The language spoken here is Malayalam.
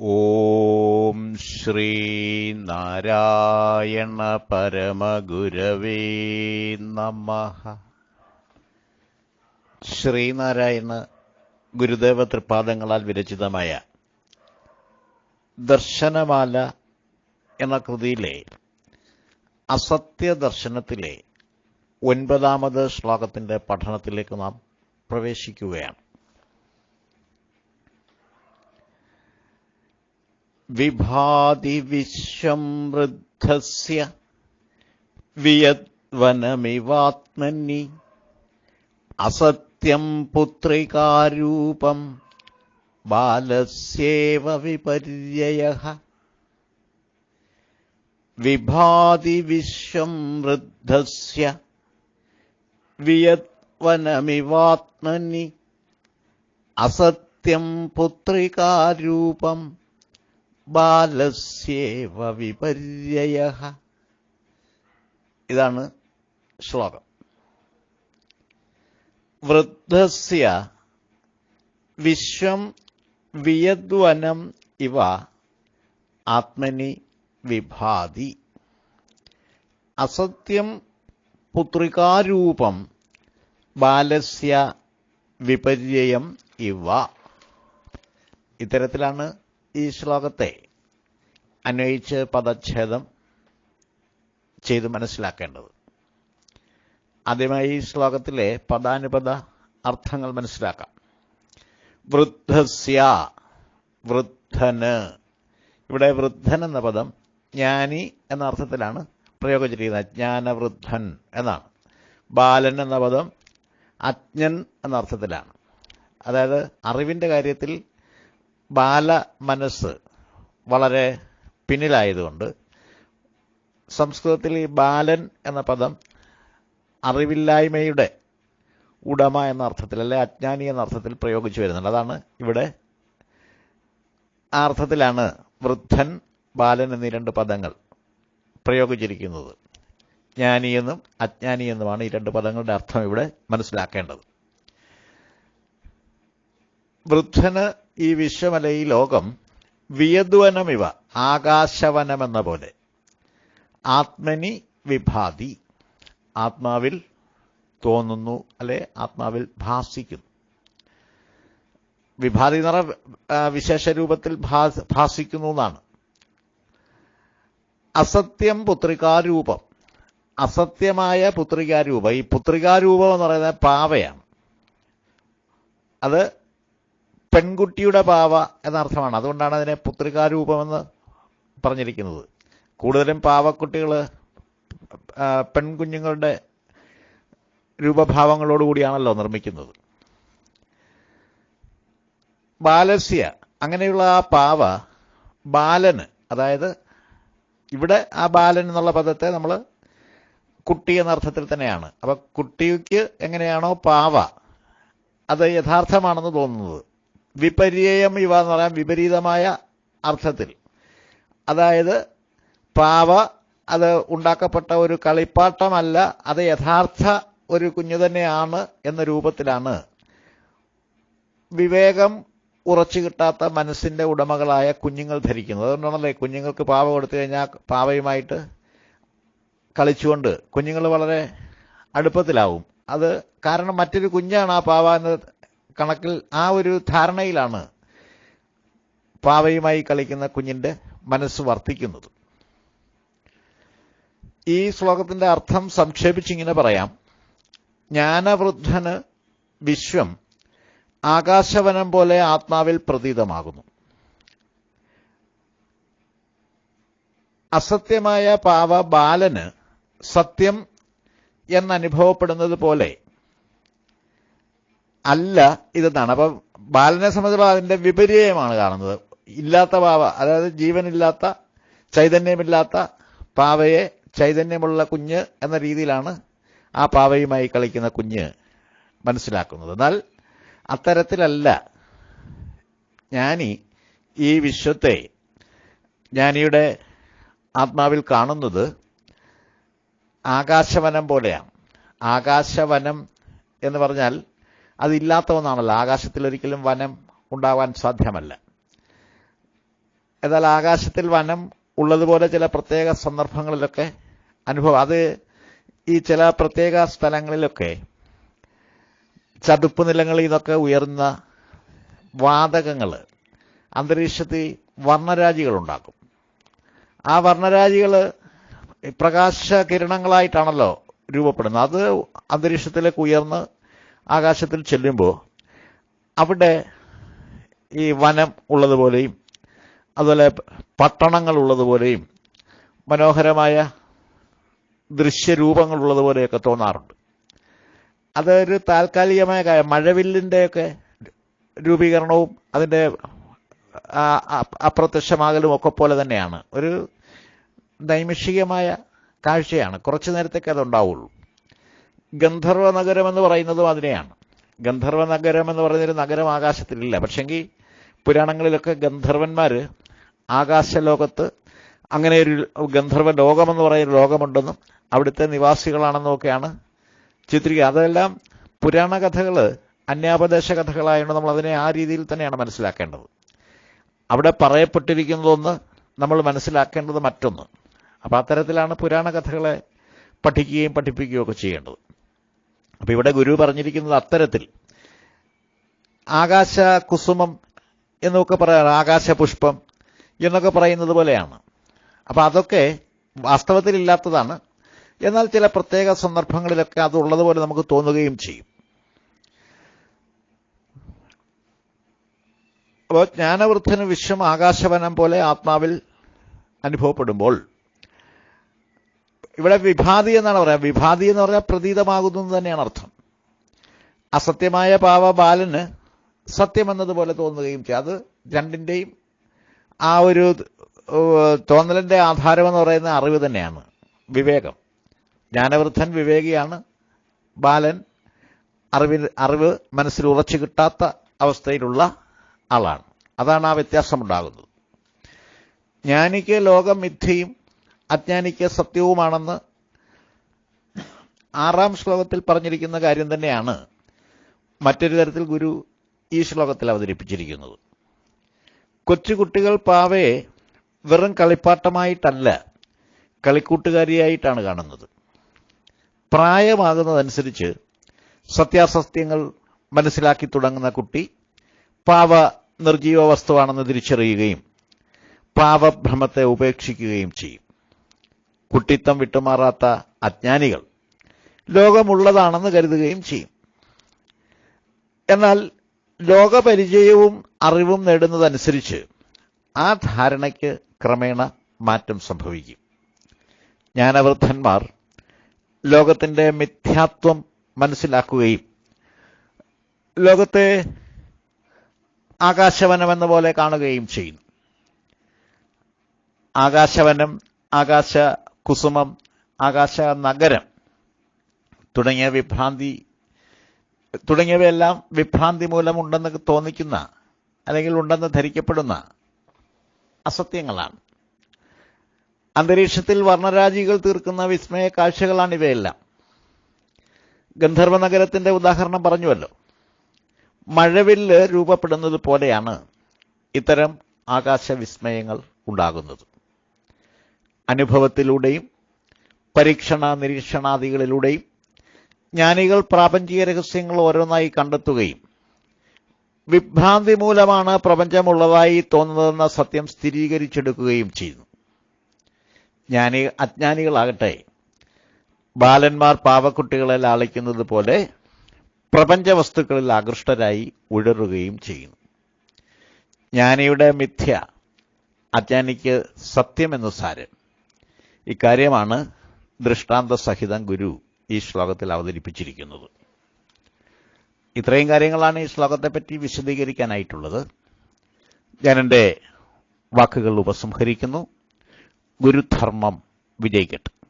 ഓം ശ്രീ നാരായണ പരമഗുരവേ നമ. ശ്രീനാരായണ ഗുരുദേവ തൃപാദങ്ങളാൽ വിരചിതമായ ദർശനമാല എന്ന കൃതിയിലെ അസത്യ ദർശനത്തിലെ ഒൻപതാമത് ശ്ലോകത്തിന്റെ പഠനത്തിലേക്ക് നാം പ്രവേശിക്കുകയാണ്. വിഭാതി വിശ്വം വൃദ്ധസ്യ വിയദ്വനമിവാത്മനി അസത്യം പുത്രികാരൂപം ബാലസ്യേവ വിപര്യയ വിഭാതി വിശ്വം വൃദ്ധസ്യ വിയദ്വനമിവാത്മനി അസത്യം പുത്രികാരൂപം ബാലസ്യേവ വിപര്യ ഇതാണ് ശ്ലോകം. വൃദ്ധസ്യ വിശ്വം വിയദ്വനം ഇവ ആത്മനി വിഭാതി. അസത്യം പുത്രികാരൂപം ബാലസ്യ വിപര്യം ഇവ. ഇത്തരത്തിലാണ് ഈ ശ്ലോകത്തെ അന്വയിച്ച് പദച്ഛേദം ചെയ്ത് മനസ്സിലാക്കേണ്ടത്. ആദ്യമായി ഈ ശ്ലോകത്തിലെ പദാനുപദ അർത്ഥങ്ങൾ മനസ്സിലാക്കാം. വൃദ്ധസ്യ വൃദ്ധന്. ഇവിടെ വൃദ്ധൻ എന്ന പദം ജ്ഞാനി എന്ന അർത്ഥത്തിലാണ് പ്രയോഗിച്ചിരിക്കുന്നത് ജ്ഞാനവൃദ്ധൻ എന്നാണ്. ബാലൻ എന്ന പദം അജ്ഞൻ എന്ന അർത്ഥത്തിലാണ്. അതായത് അറിവിന്റെ കാര്യത്തിൽ ബാല മനസ്സ് വളരെ പിന്നിലായതുകൊണ്ട് സംസ്കൃതത്തിൽ ഈ ബാലൻ എന്ന പദം അറിവില്ലായ്മയുടെ ഉടമ എന്ന അർത്ഥത്തിൽ അല്ലെ അജ്ഞാനി എന്ന അർത്ഥത്തിൽ പ്രയോഗിച്ചു വരുന്നുണ്ട്. അതാണ് ഇവിടെ ആ അർത്ഥത്തിലാണ് വൃദ്ധൻ ബാലൻ എന്നീ രണ്ട് പദങ്ങൾ പ്രയോഗിച്ചിരിക്കുന്നത്. ജ്ഞാനിയെന്നും അജ്ഞാനിയെന്നുമാണ് ഈ രണ്ട് പദങ്ങളുടെ അർത്ഥം ഇവിടെ മനസ്സിലാക്കേണ്ടത്. വൃദ്ധന് ഈ വിശ്വമല ഈ ലോകം വിയദ്വനമിവ ആകാശവനമെന്ന പോലെ. ആത്മനി വിഭാതി. ആത്മാവിൽ തോന്നുന്നു അല്ലെ? ആത്മാവിൽ ഭാസിക്കുന്നു. വിഭാതി നിറ വിശേഷ രൂപത്തിൽ ഭാസിക്കുന്നു എന്നാണ്. അസത്യം പുത്രികാരൂപം. അസത്യമായ പുത്രികാരൂപം. ഈ പുത്രികാരൂപം എന്ന് പറയുന്നത് പാവയാണ്. അത് പെൺകുട്ടിയുടെ പാവ എന്നർത്ഥമാണ്. അതുകൊണ്ടാണ് അതിനെ പുത്രികാരൂപമെന്ന് പറഞ്ഞിരിക്കുന്നത്. കൂടുതലും പാവക്കുട്ടികൾ പെൺകുഞ്ഞുങ്ങളുടെ രൂപഭാവങ്ങളോടുകൂടിയാണല്ലോ നിർമ്മിക്കുന്നത്. ബാലസ്യ അങ്ങനെയുള്ള ആ പാവ ബാലന് അതായത് ഇവിടെ ആ ബാലൻ എന്നുള്ള പദത്തെ നമ്മൾ കുട്ടി എന്ന അർത്ഥത്തിൽ തന്നെയാണ്. അപ്പോൾ കുട്ടിക്ക് എങ്ങനെയാണോ പാവ അത് യഥാർത്ഥമാണെന്ന് തോന്നുന്നത്. വിപര്യം ഇവ എന്ന് പറയാൻ വിപരീതമായ അർത്ഥത്തിൽ. അതായത് പാവ അത് ഉണ്ടാക്കപ്പെട്ട ഒരു കളിപ്പാട്ടമല്ല അത് യഥാർത്ഥ ഒരു കുഞ്ഞു തന്നെയാണ് എന്ന രൂപത്തിലാണ് വിവേകം ഉറച്ചു കിട്ടാത്ത മനസ്സിന്റെ ഉടമകളായ കുഞ്ഞുങ്ങൾ ധരിക്കുന്നത്. അതുകൊണ്ടാണല്ലേ കുഞ്ഞുങ്ങൾക്ക് പാവ കൊടുത്തു കഴിഞ്ഞാൽ പാവയുമായിട്ട് കളിച്ചുകൊണ്ട് കുഞ്ഞുങ്ങൾ വളരെ അടുപ്പത്തിലാവും. അത് കാരണം മറ്റൊരു കുഞ്ഞാണ് ആ പാവ എന്ന കണക്കിൽ ആ ഒരു ധാരണയിലാണ് പാവയുമായി കളിക്കുന്ന കുഞ്ഞിന്റെ മനസ്സ് വർദ്ധിക്കുന്നത് ഈ ശ്ലോകത്തിന്റെ അർത്ഥം സംക്ഷേപിച്ചിങ്ങനെ പറയാം. ജ്ഞാനവൃദ്ധന് വിശ്വം ആകാശവനം പോലെ ആത്മാവിൽ പ്രതീതമാകുന്നു. അസത്യമായ പാവ ബാലന് സത്യം എന്നനുഭവപ്പെടുന്നത് പോലെ അല്ല ഇതെന്നാണ് അപ്പൊ ബാലനെ സംബന്ധിച്ചുള്ള അതിന്റെ വിപര്യമാണ് കാണുന്നത്. ഇല്ലാത്ത പാവ അതായത് ജീവനില്ലാത്ത ചൈതന്യമില്ലാത്ത പാവയെ ചൈതന്യമുള്ള കുഞ്ഞ് എന്ന രീതിയിലാണ് ആ പാവയുമായി കളിക്കുന്ന കുഞ്ഞ് മനസ്സിലാക്കുന്നത്. എന്നാൽ അത്തരത്തിലല്ല. ജ്ഞാനി ഈ വിശ്വത്തെ ജ്ഞാനിയുടെ ആത്മാവിൽ കാണുന്നത് ആകാശവനം പോലെയാണ്. ആകാശവനം എന്ന് പറഞ്ഞാൽ അതില്ലാത്ത ഒന്നാണല്ലോ ആകാശത്തിൽ ഒരിക്കലും വനം ഉണ്ടാവാൻ സാധ്യമല്ല. എന്നാൽ ആകാശത്തിൽ വനം ഉള്ളതുപോലെ ചില പ്രത്യേക സന്ദർഭങ്ങളിലൊക്കെ അനുഭവം. അത് ഈ ചില പ്രത്യേക സ്ഥലങ്ങളിലൊക്കെ ചതുപ്പ് നിലങ്ങളിൽ നിന്നൊക്കെ ഉയർന്ന വാതകങ്ങൾ അന്തരീക്ഷത്തിൽ വർണരാജികൾ ഉണ്ടാക്കും ആ വർണരാജികൾ പ്രകാശ കിരണങ്ങളായിട്ടാണല്ലോ രൂപപ്പെടുന്നത്. അത് അന്തരീക്ഷത്തിലേക്ക് ഉയർന്ന് ആകാശത്തിൽ ചെല്ലുമ്പോൾ അവിടെ ഈ വനം ഉള്ളതുപോലെയും അതുപോലെ പട്ടണങ്ങൾ ഉള്ളതുപോലെയും മനോഹരമായ ദൃശ്യരൂപങ്ങൾ ഉള്ളതുപോലെയൊക്കെ തോന്നാറുണ്ട്. അതൊരു താൽക്കാലികമായ കാര്യം മഴവില്ലിന്റെയൊക്കെ രൂപീകരണവും അതിന്റെ അപ്രത്യക്ഷമാകലും ഒക്കെ പോലെ തന്നെയാണ്. ഒരു നൈമിഷികമായ കാഴ്ചയാണ്. കുറച്ചു നേരത്തേക്ക് അതുണ്ടാവുള്ളൂ. ഗന്ധർവ നഗരം എന്ന് പറയുന്നതും അതിനെയാണ്. ഗന്ധർവ നഗരം എന്ന് പറയുന്നൊരു നഗരം ആകാശത്തിലില്ല. പക്ഷെങ്കിൽ പുരാണങ്ങളിലൊക്കെ ഗന്ധർവന്മാർ ആകാശലോകത്ത് അങ്ങനെ ഒരു ഗന്ധർവ ലോകമെന്ന് പറയുന്ന ലോകമുണ്ടെന്നും അവിടുത്തെ നിവാസികളാണെന്നും ഒക്കെയാണ് ചിത്രിക്കുക അതെല്ലാം പുരാണ കഥകൾ അന്യാപദേശ കഥകളായതുകൊണ്ട് നമ്മൾ അതിനെ ആ രീതിയിൽ തന്നെയാണ് മനസ്സിലാക്കേണ്ടത്. അവിടെ പറയപ്പെട്ടിരിക്കുന്നതൊന്ന് നമ്മൾ മനസ്സിലാക്കേണ്ടത് മറ്റൊന്ന്. അപ്പോൾ അത്തരത്തിലാണ് പുരാണ കഥകളെ പഠിക്കുകയും പഠിപ്പിക്കുകയും ഒക്കെ ചെയ്യേണ്ടത്. അപ്പം ഇവിടെ ഗുരു പറഞ്ഞിരിക്കുന്നത് അത്തരത്തിൽ. ആകാശ കുസുമം എന്നൊക്കെ പറയാറ് ആകാശപുഷ്പം എന്നൊക്കെ പറയുന്നത് പോലെയാണ്. അപ്പോൾ അതൊക്കെ വാസ്തവത്തിൽ ഇല്ലാത്തതാണ്. എന്നാൽ ചില പ്രത്യേക സന്ദർഭങ്ങളിലൊക്കെ അതുള്ളതുപോലെ നമുക്ക് തോന്നുകയും ചെയ്യും. അപ്പോൾ ജ്ഞാനവൃദ്ധന് വിശ്വം ആകാശവനം പോലെ ആത്മാവിൽ അനുഭവപ്പെടുമ്പോൾ ഇവിടെ വിഭാതി എന്നാണ് പറയുക വിഭാതി എന്ന് പറഞ്ഞാൽ പ്രതീതമാകുന്നു എന്ന് തന്നെയാണ് അർത്ഥം. അസത്യമായ പാവ ബാലന് സത്യമെന്നതുപോലെ തോന്നുകയും ചെയ്യും. അത് രണ്ടിന്റെയും ആ ഒരു തോന്നലിന്റെ ആധാരമെന്ന് പറയുന്ന അറിവ് തന്നെയാണ്. വിവേകം. ജ്ഞാനവൃദ്ധൻ വിവേകിയാണ്. ബാലൻ അറിവിൽ അറിവ് മനസ്സിൽ ഉറച്ചു കിട്ടാത്ത അവസ്ഥയിലുള്ള ആളാണ്. അതാണ് ആ വ്യത്യാസമുണ്ടാകുന്നത്. ജ്ഞാനിക്ക് ലോകം മിഥ്യയും അജ്ഞാനിക്ക് സത്യവുമാണെന്ന് ആറാം ശ്ലോകത്തിൽ പറഞ്ഞിരിക്കുന്ന കാര്യം തന്നെയാണ് മറ്റൊരു തരത്തിൽ ഗുരു ഈ ശ്ലോകത്തിൽ അവതരിപ്പിച്ചിരിക്കുന്നത്. കൊച്ചുകുട്ടികൾ പാവയെ വെറും കളിപ്പാട്ടമായിട്ടല്ല കളിക്കൂട്ടുകാരിയായിട്ടാണ് കാണുന്നത്. പ്രായമാകുന്നതനുസരിച്ച് സത്യാസത്യങ്ങൾ മനസ്സിലാക്കി തുടങ്ങുന്ന കുട്ടി പാവ നിർജീവ വസ്തുവാണെന്ന് തിരിച്ചറിയുകയും പാവഭ്രമത്തെ ഉപേക്ഷിക്കുകയും ചെയ്യും. കുട്ടിത്തം വിട്ടുമാറാത്ത അജ്ഞാനികൾ ലോകമുള്ളതാണെന്ന് കരുതുകയും ചെയ്യും. എന്നാൽ ലോകപരിചയവും അറിവും നേടുന്നതനുസരിച്ച് ആ ധാരണയ്ക്ക് ക്രമേണ മാറ്റം സംഭവിക്കും. ജ്ഞാനവൃദ്ധന്മാർ ലോകത്തിന്റെ മിഥ്യാത്വം മനസ്സിലാക്കുകയും ലോകത്തെ ആകാശവനമെന്ന പോലെ കാണുകയും ചെയ്യുന്നു. ആകാശവനം ആകാശ കുസുമം ആകാശ നഗരം തുടങ്ങിയ വിഭ്രാന്തി തുടങ്ങിയവയെല്ലാം വിഭ്രാന്തി മൂലമുണ്ടെന്ന് തോന്നിക്കുന്ന അല്ലെങ്കിൽ ഉണ്ടെന്ന് ധരിക്കപ്പെടുന്ന അസത്യങ്ങളാണ്. അന്തരീക്ഷത്തിൽ വർണരാജികൾ തീർക്കുന്ന വിസ്മയ കാഴ്ചകളാണ് ഇവയെല്ലാം. ഗന്ധർവ നഗരത്തിന്റെ ഉദാഹരണം പറഞ്ഞുവല്ലോ. മഴവില്ല് രൂപപ്പെടുന്നത് പോലെയാണ് ഇത്തരം ആകാശവിസ്മയങ്ങൾ ഉണ്ടാകുന്നത്. അനുഭവത്തിലൂടെയും പരീക്ഷണ നിരീക്ഷണാദികളിലൂടെയും ജ്ഞാനികൾ പ്രാപഞ്ചിക രഹസ്യങ്ങൾ ഓരോന്നായി കണ്ടെത്തുകയും വിഭ്രാന്തി മൂലമാണ് പ്രപഞ്ചമുള്ളതായി തോന്നുന്നതെന്ന സത്യം സ്ഥിരീകരിച്ചെടുക്കുകയും ചെയ്യുന്നു. ജ്ഞാനി അജ്ഞാനികളാകട്ടെ ബാലന്മാർ പാവക്കുട്ടികളെ ലാളിക്കുന്നത് പോലെ പ്രപഞ്ച വസ്തുക്കളിൽ ആകൃഷ്ടരായി ഉഴറുകയും ചെയ്യുന്നു. ജ്ഞാനിയുടെ മിഥ്യ അജ്ഞാനിക്ക് സത്യമെന്ന് സാരം. ഇക്കാര്യമാണ് ദൃഷ്ടാന്ത സഹിതം ഗുരു ഈ ശ്ലോകത്തിൽ അവതരിപ്പിച്ചിരിക്കുന്നത്. ഇത്രയും കാര്യങ്ങളാണ് ഈ ശ്ലോകത്തെപ്പറ്റി വിശദീകരിക്കാനായിട്ടുള്ളത്. ഞാൻ എന്റെ വാക്കുകൾ ഉപസംഹരിക്കുന്നു. ഗുരുധർമ്മം വിജയിക്കട്ടെ.